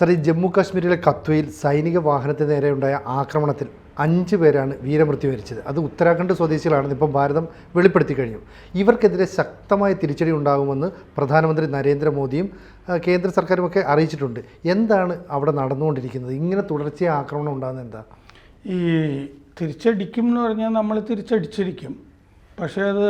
Sir Jammu കാശ്മീരിലെ കത്വയിൽ സൈനിക വാഹനത്തിന് നേരെയുണ്ടായ ആക്രമണത്തിൽ അഞ്ച് പേരാണ് വീരമൃത്യു വരിച്ചത്. അത് ഉത്തരാഖണ്ഡ് സ്വദേശികളാണെന്ന് ഇപ്പം ഭാരതം വെളിപ്പെടുത്തി കഴിഞ്ഞു. ഇവർക്കെതിരെ ശക്തമായ തിരിച്ചടി ഉണ്ടാകുമെന്ന് പ്രധാനമന്ത്രി നരേന്ദ്രമോദിയും കേന്ദ്ര സർക്കാരും ഒക്കെ അറിയിച്ചിട്ടുണ്ട്. എന്താണ് അവിടെ നടന്നുകൊണ്ടിരിക്കുന്നത്? ഇങ്ങനെ തുടർച്ചയായ ആക്രമണം ഉണ്ടാകുന്നത് എന്താ? ഈ തിരിച്ചടിക്കും എന്ന് പറഞ്ഞാൽ നമ്മൾ തിരിച്ചടിച്ചിരിക്കും. പക്ഷേ അത്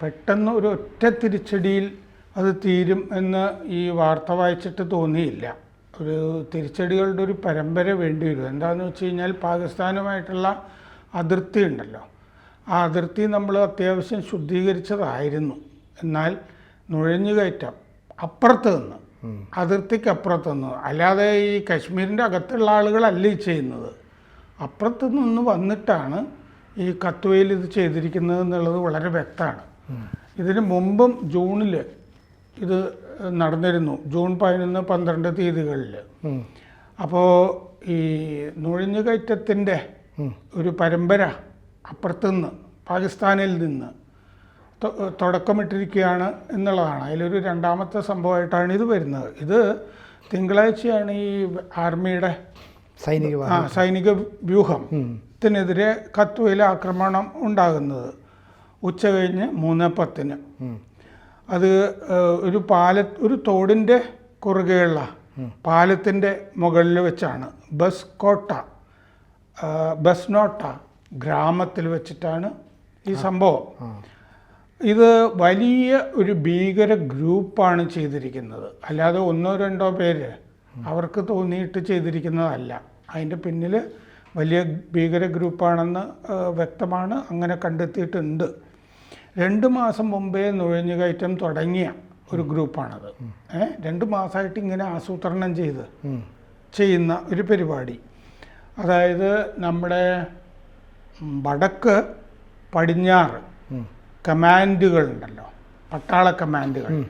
പെട്ടെന്ന് ഒരു ഒറ്റ തിരിച്ചടിയിൽ അത് തീരും എന്ന് ഈ വാർത്ത വായിച്ചിട്ട് തോന്നിയില്ല. ഒരു തിരിച്ചടികളുടെ ഒരു പരമ്പര വേണ്ടി വരും. എന്താണെന്ന് വെച്ച് കഴിഞ്ഞാൽ പാകിസ്ഥാനുമായിട്ടുള്ള അതിർത്തി ഉണ്ടല്ലോ. ആ അതിർത്തി നമ്മൾ അത്യാവശ്യം ശുദ്ധീകരിച്ചതായിരുന്നു. എന്നാൽ നുഴഞ്ഞുകയറ്റം അപ്പുറത്ത് നിന്ന് അതിർത്തിക്ക് അപ്പുറത്ത് നിന്ന് അല്ലാതെ ഈ കശ്മീരിന്റെ അകത്തുള്ള ആളുകളല്ല ഈ ചെയ്യുന്നത്. അപ്പുറത്ത് നിന്ന് വന്നിട്ടാണ് ഈ കത്വയിൽ ഇത് ചെയ്തിരിക്കുന്നത് എന്നുള്ളത് വളരെ വ്യക്തമാണ്. ഇതിന് മുമ്പും ജൂണിൽ ഇത് നടന്നിരുന്നു. ജൂൺ പതിനൊന്ന് പന്ത്രണ്ട് തീയതികളിൽ അപ്പോൾ ഈ നുഴഞ്ഞുകയറ്റത്തിന്റെ ഒരു പരമ്പര അപ്പുറത്തുനിന്ന് പാകിസ്ഥാനിൽ നിന്ന് തുടക്കമിട്ടിരിക്കുകയാണ് എന്നുള്ളതാണ്. അതിലൊരു രണ്ടാമത്തെ സംഭവമായിട്ടാണ് ഇത് വരുന്നത്. ഇത് തിങ്കളാഴ്ചയാണ് ഈ ആർമിയുടെ സൈനിക ആ സൈനിക വ്യൂഹത്തിനെതിരെ കത്വയിൽ ആക്രമണം ഉണ്ടാകുന്നത് ഉച്ച കഴിഞ്ഞ് മൂന്ന് പത്തിന്. അത് ഒരു പാല ഒരു തോടിന്റെ കുറുകെയുള്ള പാലത്തിന്റെ മുകളിൽ വെച്ചാണ്. ബസ് കോട്ട. ബസ് നോട്ട ഗ്രാമത്തിൽ വെച്ചിട്ടാണ് ഈ സംഭവം. ഇത് വലിയ ഒരു ഭീകര ഗ്രൂപ്പാണ് ചെയ്തിരിക്കുന്നത്. അല്ലാതെ ഒന്നോ രണ്ടോ പേര് അവർക്ക് തോന്നിയിട്ട് ചെയ്തിരിക്കുന്നതല്ല. അതിന്റെ പിന്നിൽ വലിയ ഭീകര ഗ്രൂപ്പാണെന്ന് വ്യക്തമാണ്. അങ്ങനെ കണ്ടെത്തിയിട്ടുണ്ട്. രണ്ട് മാസം മുമ്പേ നുഴഞ്ഞുകയറ്റം തുടങ്ങിയ ഒരു ഗ്രൂപ്പാണത്. ഏ? രണ്ട് മാസമായിട്ട് ഇങ്ങനെ ആസൂത്രണം ചെയ്ത് ചെയ്യുന്ന ഒരു പരിപാടി. അതായത് നമ്മുടെ വടക്ക് പടിഞ്ഞാറ് കമാൻഡുകൾ കമാൻഡുകളുണ്ടല്ലോ പട്ടാള കമാൻഡുകൾ.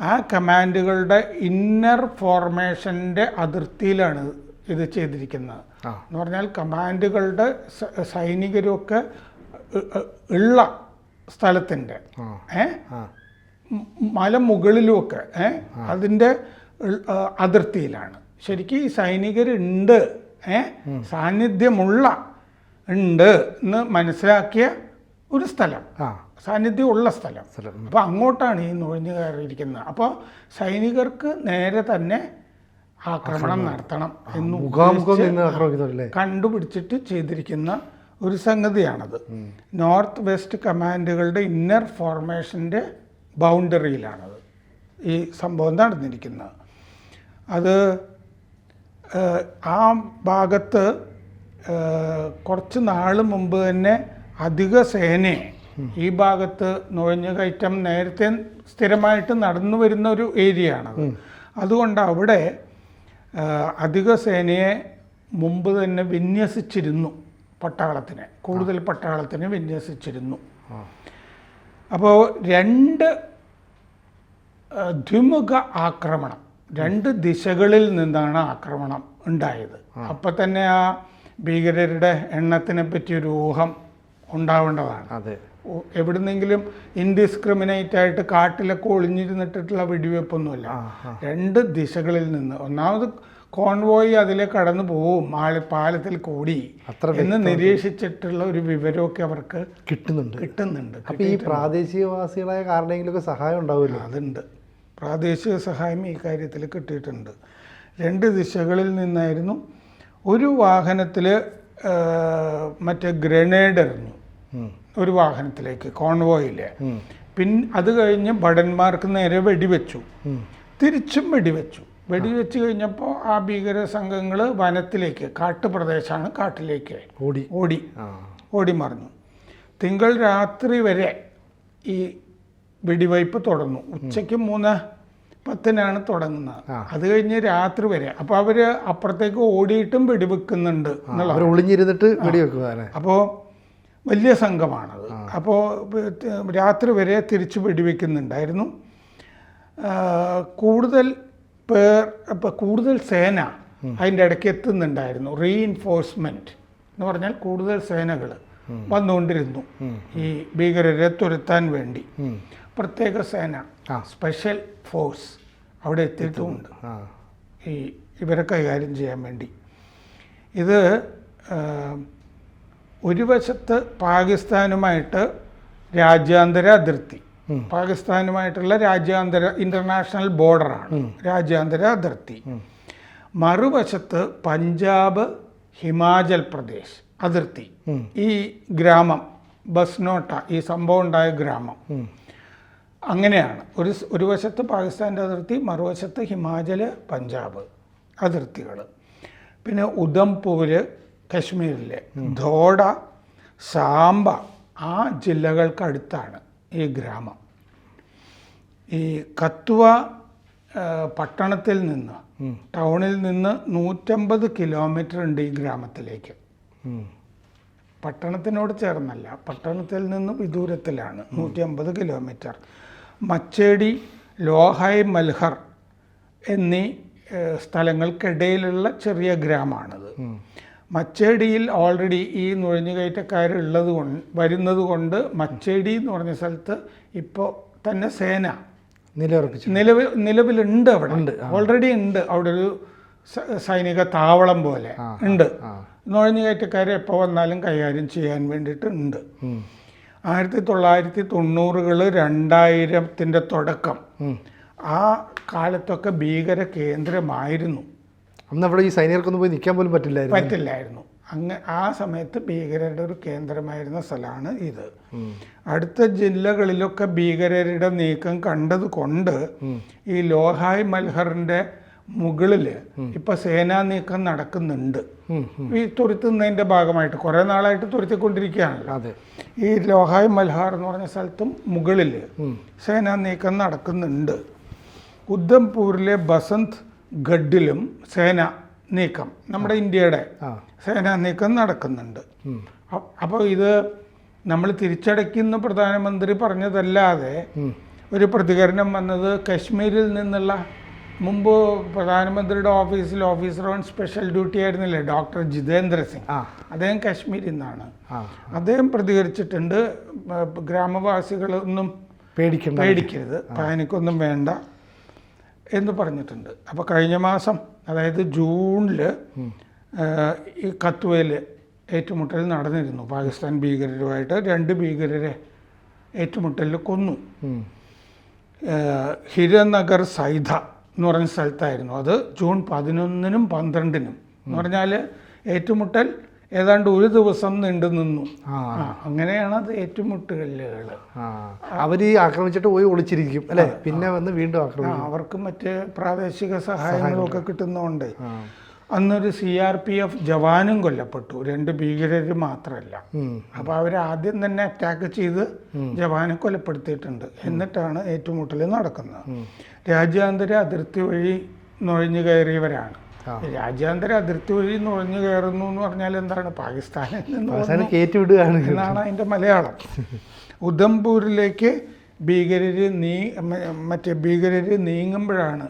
ആ കമാൻഡുകളുടെ ഇന്നർ ഫോർമേഷന്റെ അതിർത്തിയിലാണ് ഇത് ചെയ്തിരിക്കുന്നത്. എന്ന് പറഞ്ഞാൽ കമാൻഡുകളുടെ സൈനികരുമൊക്കെ ഉള്ള സ്ഥലത്തിന്റെ. മലമുകളിലുമൊക്കെ ഏ? അതിന്റെ അതിർത്തിയിലാണ്. ശരിക്കും ഈ സൈനികരുണ്ട് ഏ? സാന്നിധ്യമുള്ള ഉണ്ട് എന്ന് മനസ്സിലാക്കിയ ഒരു സ്ഥലം. സാന്നിധ്യമുള്ള സ്ഥലം. അപ്പോൾ അങ്ങോട്ടാണ് ഈ നുഴഞ്ഞു കയറിയിരിക്കുന്നത്. അപ്പോൾ സൈനികർക്ക് നേരെ തന്നെ ആക്രമണം നടത്തണം എന്ന് കണ്ടുപിടിച്ചിട്ട് ചെയ്തിരിക്കുന്ന ഒരു സംഗതിയാണത്. നോർത്ത് വെസ്റ്റ് കമാൻഡുകളുടെ ഇന്നർ ഫോർമേഷന്റെ ബൗണ്ടറിയിലാണത്. ഈ സംഭവം നടന്നിരിക്കുന്നത്. അത് ആ ഭാഗത്ത് കുറച്ച് നാൾ മുമ്പ് തന്നെ അധിക സേനയെ ഈ ഭാഗത്ത് നുഴഞ്ഞു കയറ്റം നേരത്തെ സ്ഥിരമായിട്ട് നടന്നു വരുന്ന ഒരു ഏരിയ ആണത് അതുകൊണ്ട് അവിടെ അധിക സേനയെ മുമ്പ് തന്നെ വിന്യസിച്ചിരുന്നു. പട്ടാളത്തിനെ കൂടുതൽ പട്ടാളത്തിനെ വിന്യസിച്ചിരുന്നു. അപ്പോൾ രണ്ട് ദ്വിമുഖ ആക്രമണം രണ്ട് ദിശകളിൽ നിന്നാണ് ആക്രമണം ഉണ്ടായത്. അപ്പം തന്നെ ആ ഭീകരരുടെ എണ്ണത്തിനെ പറ്റി ഒരു ഊഹം ഉണ്ടാവേണ്ടതാണ്. അതെ. എവിടുന്നെങ്കിലും ഇൻഡിസ്ക്രിമിനേറ്റ് ആയിട്ട് കാട്ടിലൊക്കെ ഒളിഞ്ഞിരുന്നിട്ടുള്ള വെടിവെപ്പൊന്നുമില്ല. രണ്ട് ദിശകളിൽ നിന്ന് ഒന്നാമത് കോൺവോയ് അതിലെ കടന്നു പോവും ആൾ പാലത്തിൽ കൂടി അത്ര എന്ന് നിരീക്ഷിച്ചിട്ടുള്ള ഒരു വിവരമൊക്കെ അവർക്ക് കിട്ടുന്നുണ്ട്. കിട്ടുന്നുണ്ട് അപ്പൊ ഈ പ്രാദേശികവാസികളായ കാരുടെയെങ്കിലുമൊക്കെ സഹായം ഉണ്ടാവുമല്ലോ? അതുണ്ട്. പ്രാദേശിക സഹായം ഈ കാര്യത്തിൽ കിട്ടിയിട്ടുണ്ട്. രണ്ട് ദിശകളിൽ നിന്നായിരുന്നു. ഒരു വാഹനത്തിൽ മറ്റേ ഗ്രനേഡ് എറിഞ്ഞു. ഒരു വാഹനത്തിലേക്ക് കോൺവോയിൽ. പിന്നെ പിൻ അത് കഴിഞ്ഞ് ഭടന്മാർക്ക് നേരെ വെടിവെച്ചു. തിരിച്ചും വെടിവെച്ചു. വെടിവെച്ച് കഴിഞ്ഞപ്പോൾ ആ ഭീകര സംഘങ്ങൾ വനത്തിലേക്ക് കാട്ടുപ്രദേശമാണ് കാട്ടിലേക്ക് ഓടി. ഓടി. ഓടി മറിഞ്ഞു. തിങ്കൾ രാത്രി വരെ ഈ വെടിവയ്പ് തുടർന്നു. ഉച്ചയ്ക്ക് മൂന്ന് പത്തിനാണ് തുടങ്ങുന്നത്. അത് കഴിഞ്ഞ് രാത്രി വരെ. അപ്പോൾ അവർ അപ്പുറത്തേക്ക് ഓടിയിട്ടും വെടിവെക്കുന്നുണ്ട് എന്നുള്ളത് ഒളിഞ്ഞിരുന്നിട്ട് വെടിവെക്കുക അപ്പോൾ വലിയ സംഘമാണത്. അപ്പോൾ രാത്രി വരെ തിരിച്ച് വെടിവെക്കുന്നുണ്ടായിരുന്നു. കൂടുതൽ പേർ ഇപ്പോൾ കൂടുതൽ സേന അതിന്റെ ഇടയ്ക്ക് എത്തുന്നുണ്ടായിരുന്നു. റീഇൻഫോഴ്സ്മെന്റ് എന്ന് പറഞ്ഞാൽ കൂടുതൽ സേനകൾ വന്നുകൊണ്ടിരുന്നു. ഈ ഭീകരരെ തുരത്താൻ വേണ്ടി. പ്രത്യേക സേന സ്പെഷ്യൽ ഫോഴ്സ് അവിടെ എത്തിയിട്ടുമുണ്ട് ഈ ഇവരെ കൈകാര്യം ചെയ്യാൻ വേണ്ടി. ഇത് ഒരു വശത്ത് പാകിസ്ഥാനുമായിട്ട് രാജ്യാന്തര അതിർത്തി. പാകിസ്ഥാനുമായിട്ടുള്ള രാജ്യാന്തര ഇന്റർനാഷണൽ ബോർഡറാണ് രാജ്യാന്തര അതിർത്തി. മറുവശത്ത് പഞ്ചാബ് ഹിമാചൽ പ്രദേശ് അതിർത്തി. ഈ ഗ്രാമം ബസ്നോട്ട ഈ സംഭവം ഉണ്ടായ ഗ്രാമം. അങ്ങനെയാണ്. ഒരു ഒരു വശത്ത് പാകിസ്ഥാന്റെ അതിർത്തി മറുവശത്ത് ഹിമാചൽ പഞ്ചാബ് അതിർത്തികൾ. പിന്നെ ഉദംപൂര് കശ്മീരിലെ ധോഡ സാംബ ആ ജില്ലകൾക്കടുത്താണ് ഈ ഗ്രാമം. ഈ കത്വ പട്ടണത്തിൽ നിന്ന് ടൗണിൽ നിന്ന് നൂറ്റമ്പത് കിലോമീറ്റർ ഉണ്ട് ഈ ഗ്രാമത്തിലേക്ക്. പട്ടണത്തിനോട് ചേർന്നല്ല പട്ടണത്തിൽ നിന്ന് വിദൂരത്തിലാണ് നൂറ്റി അമ്പത് കിലോമീറ്റർ. മച്ചേടി ലോഹായ് മൽഹർ എന്നീ സ്ഥലങ്ങൾക്കിടയിലുള്ള ചെറിയ ഗ്രാമമാണിത് മച്ചേടിയിൽ ഓൾറെഡി ഈ നുഴഞ്ഞുകയറ്റക്കാരുള്ളത് കൊണ്ട് വരുന്നത് കൊണ്ട് മച്ചേടി എന്ന് പറഞ്ഞ സ്ഥലത്ത് ഇപ്പോൾ തന്നെ സേന നിലയുറപ്പിച്ചു നിലവിൽ നിലവിലുണ്ട് അവിടെ. ഉണ്ട് ഓൾറെഡി ഉണ്ട്. അവിടെ ഒരു സൈനിക താവളം പോലെ ഉണ്ട്. നുഴഞ്ഞുകയറ്റക്കാരെ എപ്പോൾ വന്നാലും കൈകാര്യം ചെയ്യാൻ വേണ്ടിയിട്ട് ഉണ്ട്. ആയിരത്തി തൊള്ളായിരത്തി തൊണ്ണൂറുകൾ രണ്ടായിരത്തിന്റെ തുടക്കം. ആ കാലത്തൊക്കെ ഭീകര കേന്ദ്രമായിരുന്നു. അന്ന് അവിടെ ഈ സൈനികർക്കൊന്നും പോയി നിൽക്കാൻ പോലും പറ്റില്ലായിരുന്നു. പറ്റില്ലായിരുന്നു. അങ്ങ് ആ സമയത്ത് ഭീകരരുടെ ഒരു കേന്ദ്രമായിരുന്ന സ്ഥലമാണ് ഇത്. അടുത്ത ജില്ലകളിലൊക്കെ ഭീകരരുടെ നീക്കം കണ്ടത് കൊണ്ട് ഈ ലോഹായ് മൽഹറിന്റെ മുകളിൽ ഇപ്പൊ സേനാ നീക്കം നടക്കുന്നുണ്ട്. ഈ തുരുത്തുന്നതിന്റെ ഭാഗമായിട്ട് കുറെ നാളായിട്ട് തുരുത്തിക്കൊണ്ടിരിക്കുകയാണല്ലോ. അതെ. ഈ ലോഹായ് മൽഹാർ എന്ന് പറഞ്ഞ സ്ഥലത്തും മുകളിൽ സേനാ നീക്കം നടക്കുന്നുണ്ട്. ഉദ്ധംപൂരിലെ ബസന്ത് ഗഡിലും സേന നീക്കം നമ്മുടെ ഇന്ത്യയുടെ സേന നീക്കം നടക്കുന്നുണ്ട്. അപ്പോൾ ഇത് നമ്മൾ തിരിച്ചടയ്ക്കുന്ന പ്രധാനമന്ത്രി പറഞ്ഞതല്ലാതെ ഒരു പ്രതികരണം വന്നത് കശ്മീരിൽ നിന്നുള്ള മുമ്പ് പ്രധാനമന്ത്രിയുടെ ഓഫീസിൽ ഓഫീസർ ഓൺ സ്പെഷ്യൽ ഡ്യൂട്ടി ആയിരുന്നില്ലേ ഡോക്ടർ ജിതേന്ദ്ര സിംഗ്. അദ്ദേഹം കശ്മീരിൽ നിന്നാണ്. അദ്ദേഹം പ്രതികരിച്ചിട്ടുണ്ട് ഗ്രാമവാസികളൊന്നും പേടിക്കണ്ട. പേടിക്കരുത് പാനിക്കൊന്നും വേണ്ട. എന്ന് പറഞ്ഞിട്ടുണ്ട്. അപ്പോൾ കഴിഞ്ഞ മാസം അതായത് ജൂണിൽ ഈ കത്വയിൽ ഏറ്റുമുട്ടൽ നടന്നിരുന്നു. പാകിസ്ഥാൻ ഭീകരരുമായിട്ട് രണ്ട് ഭീകരരെ ഏറ്റുമുട്ടലിൽ കൊന്നു. ഹിരനഗർ സൈധ എന്ന് പറഞ്ഞ സ്ഥലത്തായിരുന്നു. അത് ജൂൺ പതിനൊന്നിനും പന്ത്രണ്ടിനും. എന്ന് പറഞ്ഞാൽ ഏറ്റുമുട്ടൽ ഏതാണ്ട് ഒരു ദിവസം നീണ്ടു നിന്നു. അങ്ങനെയാണ് അത് ഏറ്റുമുട്ടലുകൾ. അവർ ആക്രമിച്ചിട്ട് പോയി ഒളിച്ചിരിക്കും അല്ലേ? പിന്നെ വന്ന് വീണ്ടും ആക്രമിക്കും. അവർക്ക് മറ്റ് പ്രാദേശിക സഹായങ്ങളൊക്കെ കിട്ടുന്നതുകൊണ്ട് അന്നൊരു സി ആർ പി എഫ് ജവാനും കൊല്ലപ്പെട്ടു രണ്ട് ഭീകരർ മാത്രമല്ല. അപ്പൊ അപ്പോൾ അവർ ആദ്യം തന്നെ അറ്റാക്ക് ചെയ്ത് ജവാനെ കൊലപ്പെടുത്തിയിട്ടുണ്ട്. എന്നിട്ടാണ് ഏറ്റുമുട്ടൽ നടക്കുന്നത്. രാജ്യാന്തര അതിർത്തി വഴി നുഴഞ്ഞു കയറിയവരാണ്. രാജ്യാന്തര അതിർത്തി വഴി നുഴഞ്ഞു കയറുന്നു എന്ന് പറഞ്ഞാൽ എന്താണ്? പാകിസ്ഥാനിൽ നിന്ന് കയറ്റിവിടുകയാണ് എന്നാണ് അതിന്റെ മലയാളം. ഉധംപൂരിലേക്ക് ഭീകരർ നീ മറ്റേ ഭീകരർ നീങ്ങുമ്പോഴാണ്.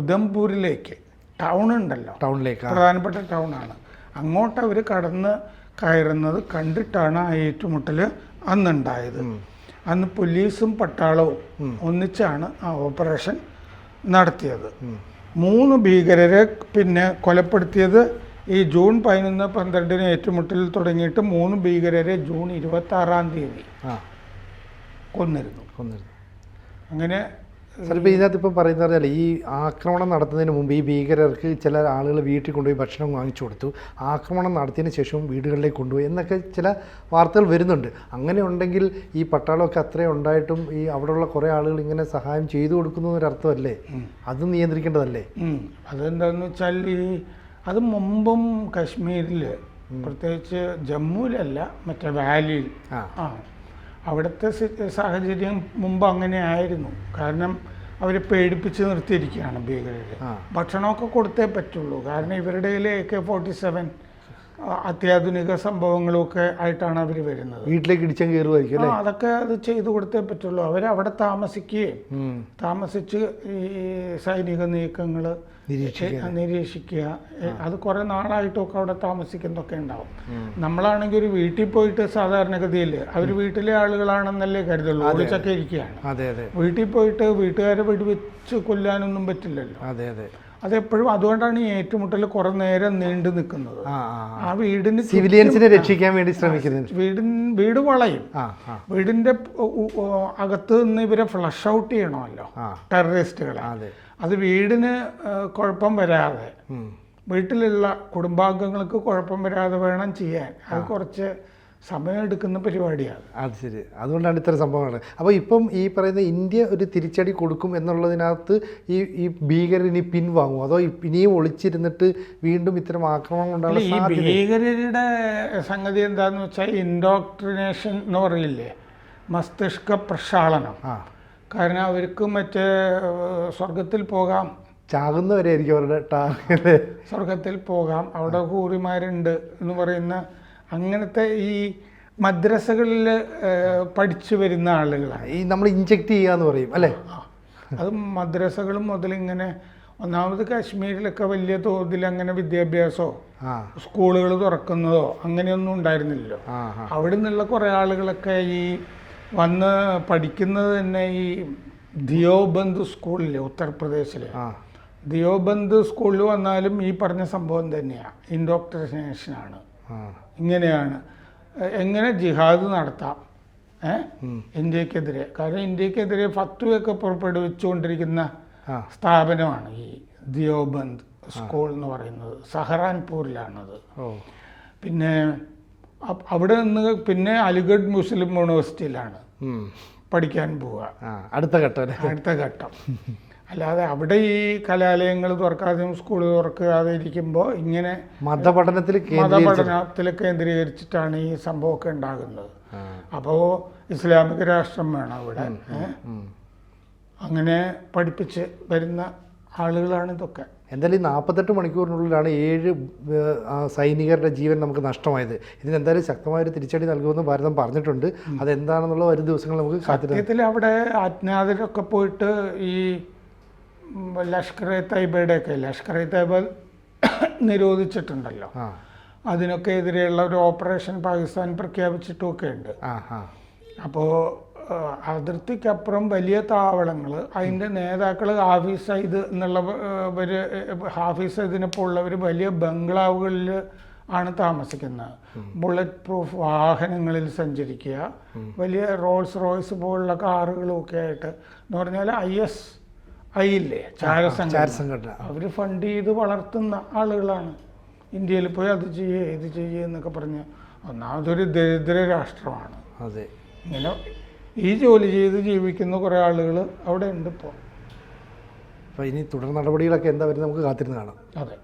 ഉധംപൂരിലേക്ക് ടൗൺ ഉണ്ടല്ലോ. ടൗണിലേക്ക് പ്രധാനപ്പെട്ട പ്രധാനപ്പെട്ട ടൗണാണ്. അങ്ങോട്ട് അവർ കടന്ന് കയറുന്നത് കണ്ടിട്ടാണ് ആ ഏറ്റുമുട്ടൽ അന്നുണ്ടായത്. അന്ന് പോലീസും പട്ടാളവും ഒന്നിച്ചാണ് ആ ഓപ്പറേഷൻ നടത്തിയത്. മൂന്ന് ഭീകരരെ പിന്നെ കൊലപ്പെടുത്തിയത് ഈ ജൂൺ പതിനൊന്ന് പന്ത്രണ്ടിന് ഏറ്റുമുട്ടൽ തുടങ്ങിയിട്ട് മൂന്ന് ഭീകരരെ ജൂൺ ഇരുപത്തി ആറാം തീയതി കൊന്നിരുന്നു. കൊന്നിരുന്നു. അങ്ങനെ സാർ ഇപ്പോൾ ഇതിനകത്ത് ഇപ്പം പറയുന്നത് പറഞ്ഞാൽ ഈ ആക്രമണം നടത്തുന്നതിന് മുമ്പ് ഈ ഭീകരർക്ക് ചില ആളുകൾ വീട്ടിൽ കൊണ്ടുപോയി ഭക്ഷണം വാങ്ങിച്ചു കൊടുത്തു. ആക്രമണം നടത്തിയതിന് ശേഷവും വീടുകളിലേക്ക് കൊണ്ടുപോയി എന്നൊക്കെ ചില വാർത്തകൾ വരുന്നുണ്ട്. അങ്ങനെ ഉണ്ടെങ്കിൽ ഈ പട്ടാളമൊക്കെ അത്രയും ഉണ്ടായിട്ടും ഈ അവിടെയുള്ള കുറേ ആളുകൾ ഇങ്ങനെ സഹായം ചെയ്തു കൊടുക്കുന്നു എന്നൊരർത്ഥമല്ലേ അത് നിയന്ത്രിക്കേണ്ടതല്ലേ? അതെന്താണെന്ന് വെച്ചാൽ ഈ അത് മുമ്പും കാശ്മീരിൽ പ്രത്യേകിച്ച് ജമ്മുവിലല്ല മറ്റേ വാലിയിൽ ആ. അവിടുത്തെ സാഹചര്യം മുമ്പ് അങ്ങനെ ആയിരുന്നു. കാരണം അവരെ പേടിപ്പിച്ച് നിർത്തിയിരിക്കുകയാണ് ഭീകരർ. ഭക്ഷണമൊക്കെ കൊടുത്തേ പറ്റുള്ളൂ. കാരണം ഇവരുടെ കയ്യിൽ എ കെ ഫോർട്ടി സെവൻ അത്യാധുനിക സംഭവങ്ങളൊക്കെ ആയിട്ടാണ് അവർ വരുന്നത്. വീട്ടിലേക്ക് ഇടിച്ചം കയറുമായിരിക്കും അതൊക്കെ അത് ചെയ്തു കൊടുത്തേ പറ്റുള്ളൂ. അവരവിടെ താമസിക്കുകയും ഉം. താമസിച്ച് ഈ സൈനിക നീക്കങ്ങൾ നിരീക്ഷിക്കുക. അത് കുറേ നാളായിട്ടൊക്കെ അവിടെ താമസിക്കുന്നതൊക്കെ ഉണ്ടാവും. നമ്മളാണെങ്കിൽ ഒരു വീട്ടിൽ പോയിട്ട് സാധാരണഗതിയിൽ അവർ വീട്ടിലെ ആളുകളാണെന്നല്ലേ കരുതുള്ളൂ. ഒളിച്ചൊക്കെ ഇരിക്കുകയാണ്. വീട്ടിൽ പോയിട്ട് വീട്ടുകാരെ വെടിവെച്ച് കൊല്ലാനൊന്നും പറ്റില്ലല്ലോ. അതെ അതെ. അതെപ്പോഴും അതുകൊണ്ടാണ് ഈ ഏറ്റുമുട്ടൽ കുറെ നേരം നീണ്ടു നിൽക്കുന്നത്. ആ വീടിന് സിവിലിയൻസിനെ രക്ഷിക്കാൻ വേണ്ടി ശ്രമിക്കുന്നത് വീടിൻ വീട് വളയും. വീടിന്റെ അകത്ത് നിന്ന് ഇവരെ ഫ്ലഷ് ഔട്ട് ചെയ്യണമല്ലോ ടെററിസ്റ്റുകളെ അതെ. വീടിന് കുഴപ്പം വരാതെ വീട്ടിലുള്ള കുടുംബാംഗങ്ങൾക്ക് കുഴപ്പം വരാതെ വേണം ചെയ്യാൻ. അത് കുറച്ച് സമയമെടുക്കുന്ന പരിപാടിയാണ്. അത് ശരി. അതുകൊണ്ടാണ് ഇത്തരം സംഭവങ്ങൾ അപ്പോൾ ഇപ്പം ഈ പറയുന്ന ഇന്ത്യ ഒരു തിരിച്ചടി കൊടുക്കും എന്നുള്ളതിനകത്ത് ഈ ഈ ഭീകരർ ഇനി പിൻവാങ്ങും. അതോ ഇനിയും ഒളിച്ചിരുന്നിട്ട് വീണ്ടും ഇത്തരം ആക്രമണം ഉണ്ടാകും ഈ ഭീകരരുടെ സംഗതി എന്താന്ന് വെച്ചാൽ ഇൻഡോക്ട്രിനേഷൻ എന്ന് പറയില്ലേ? മസ്തിഷ്ക പ്രക്ഷാളനം. ആ. കാരണം അവർക്ക് മറ്റേ സ്വർഗത്തിൽ പോകാം. ചാകുന്നവരെയായിരിക്കും അവരുടെ ടാർഗറ്റ് സ്വർഗത്തിൽ പോകാം. അവിടെ കൂറിമാരുണ്ട് എന്ന് പറയുന്ന അങ്ങനത്തെ ഈ മദ്രസകളിൽ പഠിച്ചു വരുന്ന ആളുകളാണ്. ഈ നമ്മൾ ഇഞ്ചെക്ട് ചെയ്യാന്ന് പറയും അല്ലേ? അത് മദ്രസകൾ മുതൽ ഇങ്ങനെ ഒന്നാമത് കാശ്മീരിലൊക്കെ വലിയ തോതിൽ അങ്ങനെ വിദ്യാഭ്യാസമോ സ്കൂളുകൾ തുറക്കുന്നതോ അങ്ങനെയൊന്നും ഉണ്ടായിരുന്നില്ലല്ലോ. അവിടെ നിന്നുള്ള കുറേ ആളുകളൊക്കെ ഈ വന്ന് പഠിക്കുന്നത് തന്നെ ഈ ദിയോബന്ധ് സ്കൂളിലെ ഉത്തർപ്രദേശിലെ. ദിയോബന്ദ് ദിയോബന്ധ് സ്കൂളിൽ വന്നാലും ഈ പറഞ്ഞ സംഭവം തന്നെയാണ് ഇൻഡോക്ട്രിനേഷനാണ് ഇങ്ങനെയാണ്. എങ്ങനെ ജിഹാദ് നടത്താം? ഏഹ് ഇന്ത്യക്കെതിരെ. കാരണം ഇന്ത്യക്കെതിരെ ഫത്വയൊക്കെ പുറപ്പെടുവിച്ചുകൊണ്ടിരിക്കുന്ന സ്ഥാപനമാണ് ഈ ദിയോബന്ദ് സ്കൂൾ എന്ന് പറയുന്നത്. സഹറാൻപൂരിലാണത്. പിന്നെ അവിടെ നിന്ന് പിന്നെ അലിഗഡ് മുസ്ലിം യൂണിവേഴ്സിറ്റിയിലാണ് പഠിക്കാൻ പോവുക. അടുത്ത ഘട്ടം അടുത്ത ഘട്ടം. അല്ലാതെ അവിടെ ഈ കലാലയങ്ങൾ തുറക്കാതെയും സ്കൂൾ തുറക്കാതെ ഇരിക്കുമ്പോൾ ഇങ്ങനെ മതപഠനത്തിൽ മതപഠനത്തിൽ കേന്ദ്രീകരിച്ചിട്ടാണ് ഈ സംഭവമൊക്കെ ഉണ്ടാകുന്നത്. അപ്പോൾ ഇസ്ലാമിക രാഷ്ട്രം വേണം അവിടെ. അങ്ങനെ പഠിപ്പിച്ച് വരുന്ന ആളുകളാണ് ഇതൊക്കെ. എന്തായാലും ഈ നാൽപ്പത്തെട്ട് മണിക്കൂറിനുള്ളിലാണ് ഏഴ് സൈനികരുടെ ജീവൻ നമുക്ക് നഷ്ടമായത്. ഇതിനെന്തായാലും ശക്തമായൊരു തിരിച്ചടി നൽകുമെന്ന് ഭാരതം പറഞ്ഞിട്ടുണ്ട്. അതെന്താണെന്നുള്ള വരും ദിവസങ്ങൾ നമുക്ക് സത്യത്തിൽ അവിടെ അജ്ഞാതരൊക്കെ പോയിട്ട് ഈ ലഷ്കർ എ തൈബയുടെയൊക്കെ ലഷ്കർ തൈബ നിരോധിച്ചിട്ടുണ്ടല്ലോ. അതിനൊക്കെ എതിരെയുള്ള ഒരു ഓപ്പറേഷൻ പാകിസ്ഥാൻ പ്രഖ്യാപിച്ചിട്ടുമൊക്കെ ഉണ്ട് അപ്പോൾ അതിർത്തിക്കപ്പുറം വലിയ താവളങ്ങൾ അതിന്റെ നേതാക്കൾ ഹാഫീസ് സയ്ദ് എന്നുള്ളവർ ഹാഫീസ് സയ്ദിനെ ഉള്ളവർ വലിയ ബംഗ്ലാവുകളിൽ ആണ് താമസിക്കുന്നത്. ബുള്ളറ്റ് പ്രൂഫ് വാഹനങ്ങളിൽ സഞ്ചരിക്കുക. വലിയ റോൾസ് റോയ്സ് പോലുള്ള കാറുകളും ഒക്കെ ആയിട്ട് എന്ന് പറഞ്ഞാൽ ഐ എസ് ഐ ചാര സംഘടന. അവർ ഫണ്ട് ചെയ്ത് വളർത്തുന്ന ആളുകളാണ്. ഇന്ത്യയിൽ പോയി അത് ചെയ്യേ ഇത് ചെയ്യേ എന്നൊക്കെ പറഞ്ഞ് ഒന്നാമതൊരു ദരിദ്ര രാഷ്ട്രമാണ്. അതെ. ഇങ്ങനെ ഈ ജോലി ചെയ്ത് ജീവിക്കുന്ന കുറേ ആളുകൾ അവിടെ ഉണ്ട് ഇപ്പോൾ അപ്പോൾ ഇനി തുടർ നടപടികളൊക്കെ എന്താ വരുന്നത് നമുക്ക് കാത്തിരുന്ന് കാണാം. അതെ.